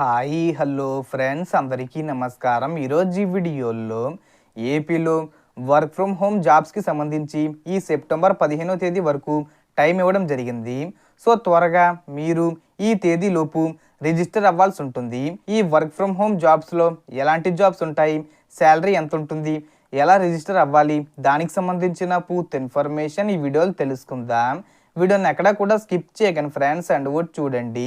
Hi hello friends. అందరికీ నమస్కారం. ఈరోజు ఈ వీడియోలో ఏపీలో వర్క్ ఫ్రమ్ హోమ్ జాబ్స్కి సంబంధించి ఈ సెప్టెంబర్ పదిహేనో తేదీ వరకు టైం ఇవ్వడం జరిగింది. సో త్వరగా మీరు ఈ తేదీలోపు రిజిస్టర్ అవ్వాల్సి ఉంటుంది. ఈ వర్క్ ఫ్రమ్ హోమ్ జాబ్స్లో ఎలాంటి జాబ్స్ ఉంటాయి? శాలరీ ఎంత ఉంటుంది? ఎలా రిజిస్టర్ అవ్వాలి? దానికి సంబంధించిన పూర్తి ఇన్ఫర్మేషన్ ఈ వీడియోలో తెలుసుకుందాం. వీడియోని ఎక్కడ కూడా స్కిప్ చేయకండి ఫ్రెండ్స్. అండ్ కూడా చూడండి.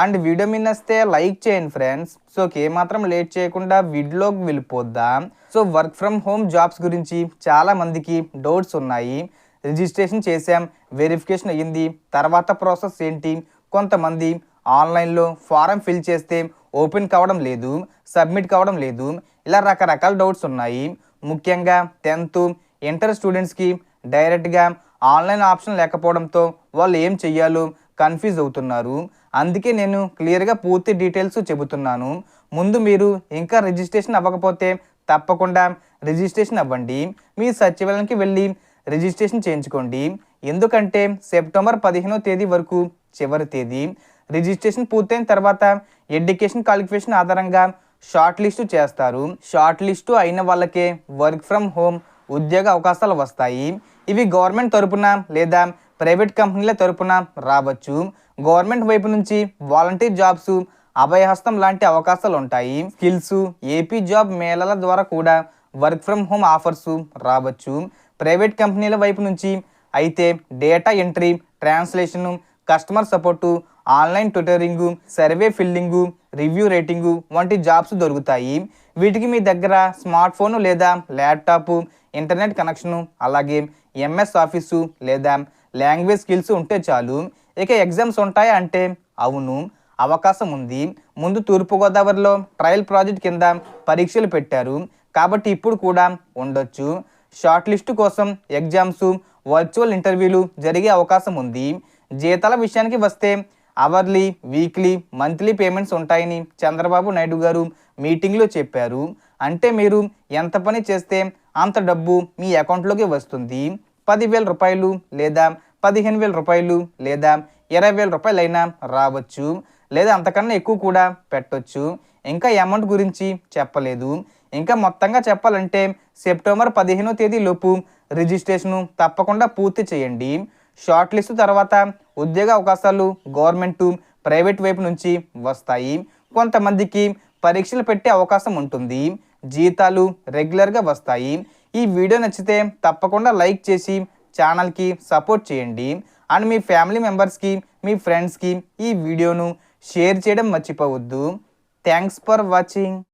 అండ్ వీడియో మీద వస్తే లైక్ చేయండి ఫ్రెండ్స్. సో ఏమాత్రం లేట్ చేయకుండా వీడియోలోకి వెళ్ళిపోద్దాం. So work from home jobs గురించి చాలా మందికి డౌట్స్ ఉన్నాయి. రిజిస్ట్రేషన్ చేసాం వెరిఫికేషన్ అయ్యింది. తర్వాత ప్రాసెస్ ఏంటి? కొంతమంది ఆన్లైన్లో ఫారం ఫిల్ చేస్తే ఓపెన్ కావడం లేదు సబ్మిట్ కావడం లేదు. ఇలా రకరకాల డౌట్స్ ఉన్నాయి. ముఖ్యంగా టెన్త్ ఇంటర్ స్టూడెంట్స్కి డైరెక్ట్గా ఆన్లైన్ ఆప్షన్ లేకపోవడంతో వాళ్ళు ఏం చెయ్యాలో కన్ఫ్యూజ్ అవుతున్నారు. అందుకే నేను క్లియర్గా పూర్తి డీటెయిల్స్ చెబుతున్నాను. ముందు మీరు ఇంకా రిజిస్ట్రేషన్ అవ్వకపోతే తప్పకుండా రిజిస్ట్రేషన్ అవ్వండి. మీ సచివాలయానికి వెళ్ళి రిజిస్ట్రేషన్ చేయించుకోండి. ఎందుకంటే సెప్టెంబర్ పదిహేనో తేదీ వరకు చివరి తేదీ. రిజిస్ట్రేషన్ పూర్తయిన తర్వాత ఎడ్యుకేషన్ క్వాలిఫికేషన్ ఆధారంగా షార్ట్ లిస్టు చేస్తారు. షార్ట్ లిస్టు అయిన వాళ్ళకే వర్క్ ఫ్రమ్ హోమ్ ఉద్యోగ అవకాశాలు వస్తాయి. ఇవి గవర్నమెంట్ తరపున లేదా ప్రైవేట్ కంపెనీల తరపున రావచ్చు. గవర్నమెంట్ వైపు నుంచి వాలంటీర్ జాబ్స్ అభయహస్తం లాంటి అవకాశాలు ఉంటాయి స్కిల్స్ ఏపీ జాబ్ మేళల ద్వారా కూడా వర్క్ ఫ్రమ్ హోమ్ ఆఫర్స్ రావచ్చు. ప్రైవేట్ కంపెనీల వైపు నుంచి అయితే data entry translation customer support online tutoring survey filling review rating వంటి జాబ్స్ దొరుకుతాయి. వీటికి మీ దగ్గర స్మార్ట్ ఫోను లేదా ల్యాప్టాప్ ఇంటర్నెట్ కనెక్షను అలాగే ఎంఎస్ ఆఫీసు లేదా లాంగ్వేజ్ స్కిల్స్ ఉంటే చాలు. ఇక ఎగ్జామ్స్ ఉంటాయా అంటే? అవును. అవకాశం ఉంది. ముందు తూర్పుగోదావరిలో ట్రయల్ ప్రాజెక్ట్ కింద పరీక్షలు పెట్టారు. కాబట్టి ఇప్పుడు కూడా ఉండొచ్చు. షార్ట్ లిస్టు కోసం ఎగ్జామ్స్ వర్చువల్ ఇంటర్వ్యూలు జరిగే అవకాశం ఉంది. జీతాల విషయానికి వస్తే అవర్లీ వీక్లీ మంత్లీ పేమెంట్స్ ఉంటాయని చంద్రబాబు నాయుడు గారు మీటింగ్లో చెప్పారు. అంటే మీరు ఎంత పని చేస్తే అంత డబ్బు మీ అకౌంట్లోకి వస్తుంది. పదివేల రూపాయలు లేదా పదిహేను వేల రూపాయలు లేదా ఇరవై వేల రూపాయలైనా రావచ్చు లేదా అంతకన్నా ఎక్కువ కూడా పెట్టొచ్చు. ఇంకా అమౌంట్ గురించి చెప్పలేదు. ఇంకా మొత్తంగా చెప్పాలంటే సెప్టెంబర్ పదిహేనో తేదీ లోపు రిజిస్ట్రేషను తప్పకుండా పూర్తి చేయండి. షార్ట్ లిస్ట్ తర్వాత ఉద్యోగ అవకాశాలు గవర్నమెంట్ ప్రైవేట్ వైపు నుంచి వస్తాయి. కొంతమందికి పరీక్షలు పెట్టే అవకాశం ఉంటుంది. జీతాలు రెగ్యులర్గా వస్తాయి. ఈ వీడియో నచ్చితే తప్పకుండా లైక్ చేసి ఛానల్కి సపోర్ట్ చేయండి. అండ్ మీ ఫ్యామిలీ మెంబర్స్కి మీ ఫ్రెండ్స్కి ఈ వీడియోను షేర్ చేయడం మర్చిపోవద్దు. Thanks for watching.